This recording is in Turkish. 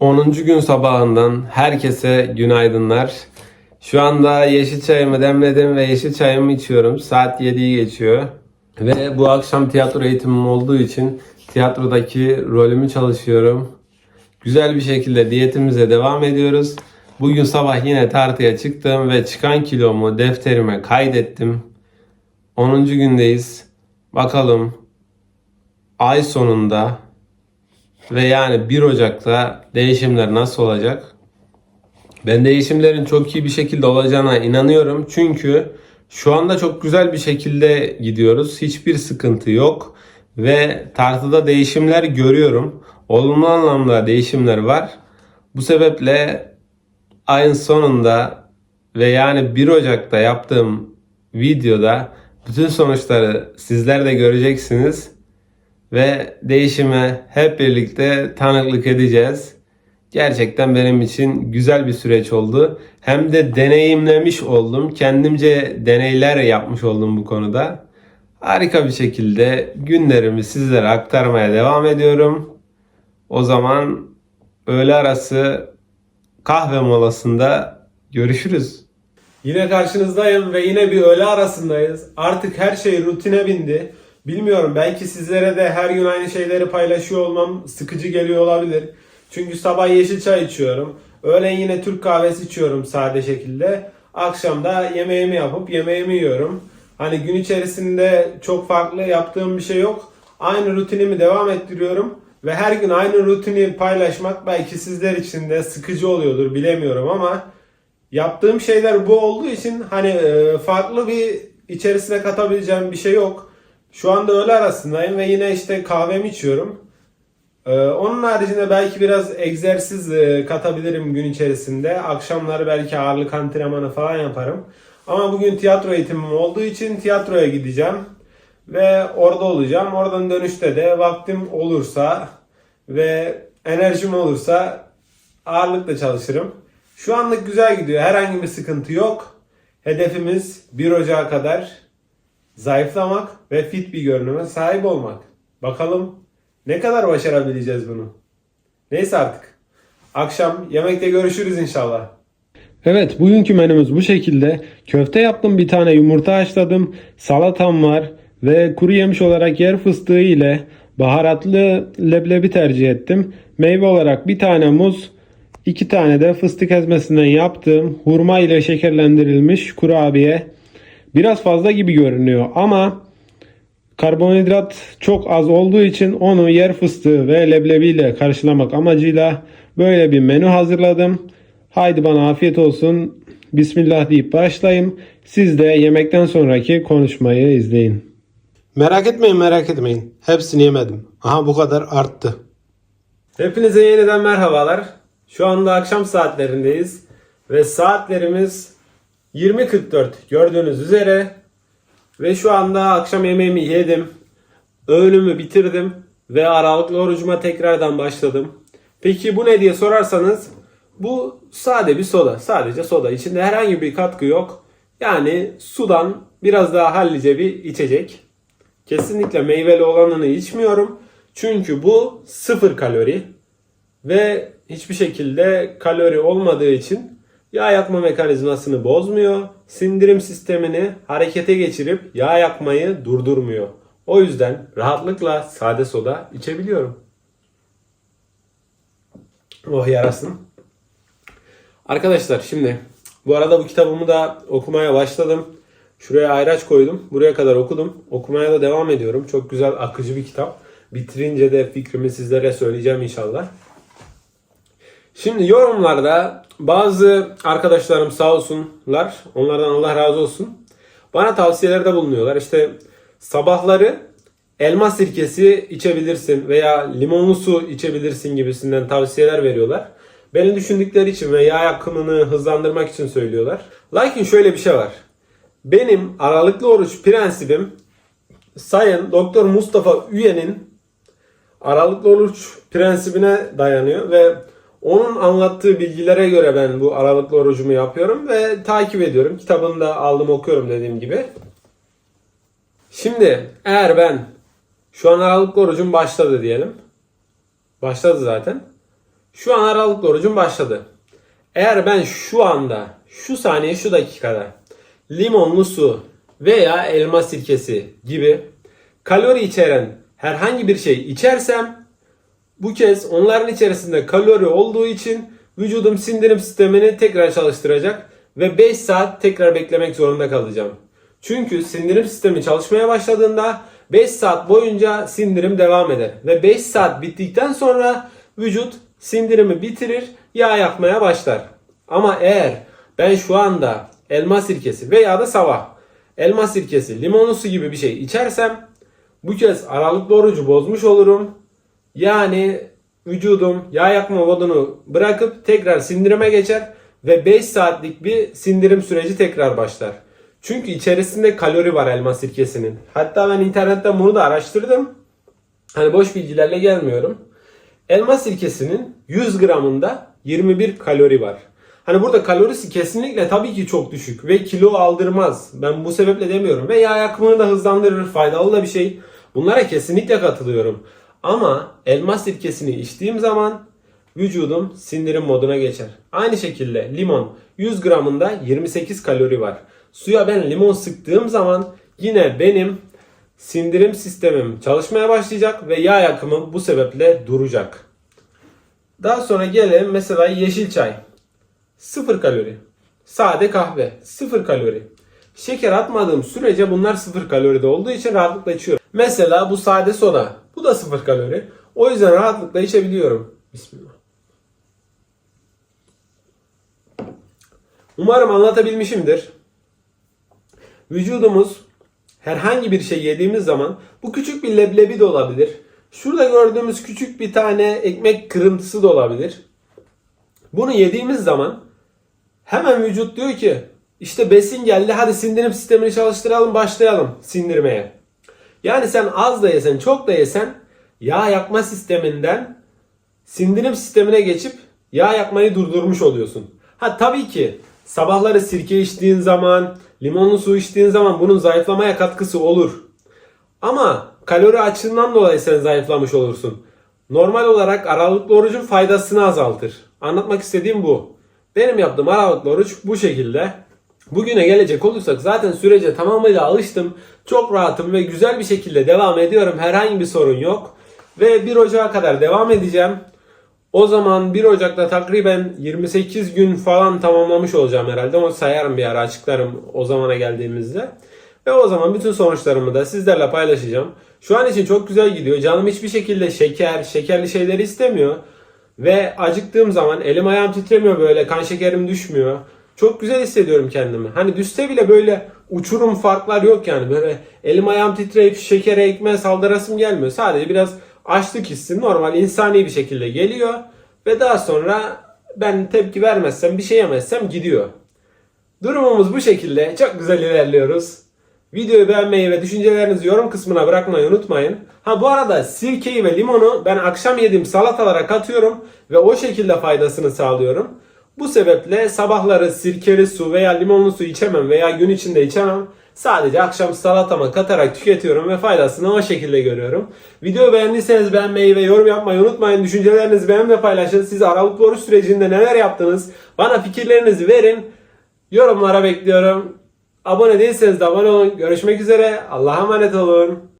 10. gün sabahından herkese günaydınlar. Şu anda yeşil çayımı demledim ve yeşil çayımı içiyorum. Saat 7'yi geçiyor. Ve bu akşam tiyatro eğitimim olduğu için tiyatrodaki rolümü çalışıyorum. Güzel bir şekilde diyetimize devam ediyoruz. Bugün sabah yine tartıya çıktım ve çıkan kilomu defterime kaydettim. 10. gündeyiz. Bakalım ay sonunda ve yani 1 Ocak'ta değişimler nasıl olacak? Ben değişimlerin çok iyi bir şekilde olacağına inanıyorum. Çünkü şu anda çok güzel bir şekilde gidiyoruz. Hiçbir sıkıntı yok. Ve tartıda değişimler görüyorum. Olumlu anlamda değişimler var. Bu sebeple ayın sonunda ve yani 1 Ocak'ta yaptığım videoda bütün sonuçları sizler de göreceksiniz ve değişime hep birlikte tanıklık edeceğiz. Gerçekten benim için güzel bir süreç oldu. Hem de deneyimlemiş oldum. Kendimce deneyler yapmış oldum bu konuda. Harika bir şekilde günlerimi sizlere aktarmaya devam ediyorum. O zaman öğle arası kahve molasında görüşürüz. Yine karşınızdayım ve yine bir öğle arasındayız. Artık her şey rutine bindi. Bilmiyorum belki sizlere de her gün aynı şeyleri paylaşıyor olmam sıkıcı geliyor olabilir. Çünkü sabah yeşil çay içiyorum. Öğlen yine Türk kahvesi içiyorum sade şekilde. Akşam da yemeğimi yapıp yemeğimi yiyorum. Hani gün içerisinde çok farklı yaptığım bir şey yok. Aynı rutinimi devam ettiriyorum. Ve her gün aynı rutini paylaşmak belki sizler için de sıkıcı oluyordur bilemiyorum ama yaptığım şeyler bu olduğu için hani e, farklı bir içerisine katabileceğim bir şey yok. Şu anda öğle arasındayım ve yine işte kahvemi içiyorum. Ee, onun haricinde belki biraz egzersiz e, katabilirim gün içerisinde. Akşamları belki ağırlık antrenmanı falan yaparım. Ama bugün tiyatro eğitimim olduğu için tiyatroya gideceğim. Ve orada olacağım. Oradan dönüşte de vaktim olursa ve enerjim olursa ağırlıkla çalışırım. Şu anlık güzel gidiyor. Herhangi bir sıkıntı yok. Hedefimiz 1 Ocağı kadar zayıflamak ve fit bir görünüme sahip olmak. Bakalım ne kadar başarabileceğiz bunu. Neyse artık. Akşam yemekte görüşürüz inşallah. Evet bugünkü menümüz bu şekilde. Köfte yaptım bir tane yumurta haşladım. Salatam var ve kuru yemiş olarak yer fıstığı ile baharatlı leblebi tercih ettim. Meyve olarak bir tane muz, iki tane de fıstık ezmesinden yaptığım hurma ile şekerlendirilmiş kurabiye. Biraz fazla gibi görünüyor ama karbonhidrat çok az olduğu için onu yer fıstığı ve leblebiyle karşılamak amacıyla böyle bir menü hazırladım. Haydi bana afiyet olsun. Bismillah deyip başlayayım. Siz de yemekten sonraki konuşmayı izleyin. Merak etmeyin merak etmeyin. Hepsini yemedim. Aha bu kadar arttı. Hepinize yeniden merhabalar. Şu anda akşam saatlerindeyiz. Ve saatlerimiz 20.44 gördüğünüz üzere. Ve şu anda akşam yemeğimi yedim. Öğünümü bitirdim. Ve aralıklı orucuma tekrardan başladım. Peki bu ne diye sorarsanız bu sade bir soda. Sadece soda. İçinde herhangi bir katkı yok. Yani sudan biraz daha hallice bir içecek. Kesinlikle meyveli olanını içmiyorum. Çünkü bu sıfır kalori ve hiçbir şekilde kalori olmadığı için yağ yakma mekanizmasını bozmuyor. Sindirim sistemini harekete geçirip yağ yakmayı durdurmuyor. O yüzden rahatlıkla sade soda içebiliyorum. Oh yarasın. Arkadaşlar şimdi bu arada bu kitabımı da okumaya başladım. Şuraya ayraç koydum. Buraya kadar okudum. Okumaya da devam ediyorum. Çok güzel akıcı bir kitap. Bitirince de fikrimi sizlere söyleyeceğim inşallah. Şimdi yorumlarda bazı arkadaşlarım sağ olsunlar. Onlardan Allah razı olsun. Bana tavsiyelerde bulunuyorlar. İşte sabahları elma sirkesi içebilirsin veya limonlu su içebilirsin gibisinden tavsiyeler veriyorlar. Beni düşündükleri için ve yağ yakımını hızlandırmak için söylüyorlar. Lakin şöyle bir şey var. Benim aralıklı oruç prensibim Sayın Doktor Mustafa Üye'nin aralıklı oruç prensibine dayanıyor ve onun anlattığı bilgilere göre ben bu aralıklı orucumu yapıyorum ve takip ediyorum. Kitabını da aldım okuyorum dediğim gibi. Şimdi eğer ben şu an aralıklı orucum başladı diyelim. Başladı zaten. Şu an aralıklı orucum başladı. Eğer ben şu anda, şu saniye, şu dakikada limonlu su veya elma sirkesi gibi kalori içeren herhangi bir şey içersem bu kez onların içerisinde kalori olduğu için vücudum sindirim sistemini tekrar çalıştıracak ve 5 saat tekrar beklemek zorunda kalacağım. Çünkü sindirim sistemi çalışmaya başladığında 5 saat boyunca sindirim devam eder ve 5 saat bittikten sonra vücut sindirimi bitirir, yağ yakmaya başlar. Ama eğer ben şu anda elma sirkesi veya da sabah elma sirkesi, limonlu su gibi bir şey içersem bu kez aralıklı orucu bozmuş olurum. Yani vücudum yağ yakma modunu bırakıp tekrar sindirime geçer ve 5 saatlik bir sindirim süreci tekrar başlar. Çünkü içerisinde kalori var elma sirkesinin. Hatta ben internetten bunu da araştırdım. Hani boş bilgilerle gelmiyorum. Elma sirkesinin 100 gramında 21 kalori var. Hani burada kalorisi kesinlikle tabii ki çok düşük ve kilo aldırmaz. Ben bu sebeple demiyorum. Ve yağ yakımını da hızlandırır. Faydalı da bir şey. Bunlara kesinlikle katılıyorum. Ama elma sirkesini içtiğim zaman vücudum sindirim moduna geçer. Aynı şekilde limon 100 gramında 28 kalori var. Suya ben limon sıktığım zaman yine benim sindirim sistemim çalışmaya başlayacak ve yağ yakımım bu sebeple duracak. Daha sonra gelelim mesela yeşil çay. 0 kalori. Sade kahve 0 kalori. Şeker atmadığım sürece bunlar 0 kaloride olduğu için rahatlıkla içiyorum. Mesela bu sade soda. Da 0 kalori. O yüzden rahatlıkla içebiliyorum. Bismillah. Umarım anlatabilmişimdir. Vücudumuz herhangi bir şey yediğimiz zaman bu küçük bir leblebi de olabilir. Şurada gördüğümüz küçük bir tane ekmek kırıntısı da olabilir. Bunu yediğimiz zaman hemen vücut diyor ki işte besin geldi hadi sindirim sistemini çalıştıralım başlayalım sindirmeye. Yani sen az da yesen çok da yesen yağ yakma sisteminden sindirim sistemine geçip yağ yakmayı durdurmuş oluyorsun. Ha tabii ki sabahları sirke içtiğin zaman, limonlu su içtiğin zaman bunun zayıflamaya katkısı olur. Ama kalori açığından dolayı sen zayıflamış olursun. Normal olarak aralıklı orucun faydasını azaltır. Anlatmak istediğim bu. Benim yaptığım aralıklı oruç bu şekilde. Bugüne gelecek olursak zaten sürece tamamıyla alıştım. Çok rahatım ve güzel bir şekilde devam ediyorum. Herhangi bir sorun yok. Ve 1 Ocak'a kadar devam edeceğim. O zaman 1 Ocak'ta takriben 28 gün falan tamamlamış olacağım herhalde. Onu sayarım bir ara açıklarım o zamana geldiğimizde. Ve o zaman bütün sonuçlarımı da sizlerle paylaşacağım. Şu an için çok güzel gidiyor. Canım hiçbir şekilde şeker, şekerli şeyleri istemiyor. Ve acıktığım zaman elim ayağım titremiyor böyle. Kan şekerim düşmüyor. Çok güzel hissediyorum kendimi. Hani düşse bile böyle uçurum farklar yok yani. Böyle elim ayağım titreyip şekere ekmeğe saldırasım gelmiyor. Sadece biraz açlık hissi normal insani bir şekilde geliyor. Ve daha sonra ben tepki vermezsem bir şey yemezsem gidiyor. Durumumuz bu şekilde. Çok güzel ilerliyoruz. Videoyu beğenmeyi ve düşüncelerinizi yorum kısmına bırakmayı unutmayın. Ha bu arada sirkeyi ve limonu ben akşam yediğim salatalara katıyorum ve o şekilde faydasını sağlıyorum. Bu sebeple sabahları sirkeli su veya limonlu su içemem veya gün içinde içemem. Sadece akşam salatama katarak tüketiyorum ve faydasını o şekilde görüyorum. Videoyu beğendiyseniz beğenmeyi ve yorum yapmayı unutmayın. Düşüncelerinizi benimle paylaşın. Siz aralıklı oruç sürecinde neler yaptınız? Bana fikirlerinizi verin. Yorumlara bekliyorum. Abone değilseniz de abone olun. Görüşmek üzere. Allah'a emanet olun.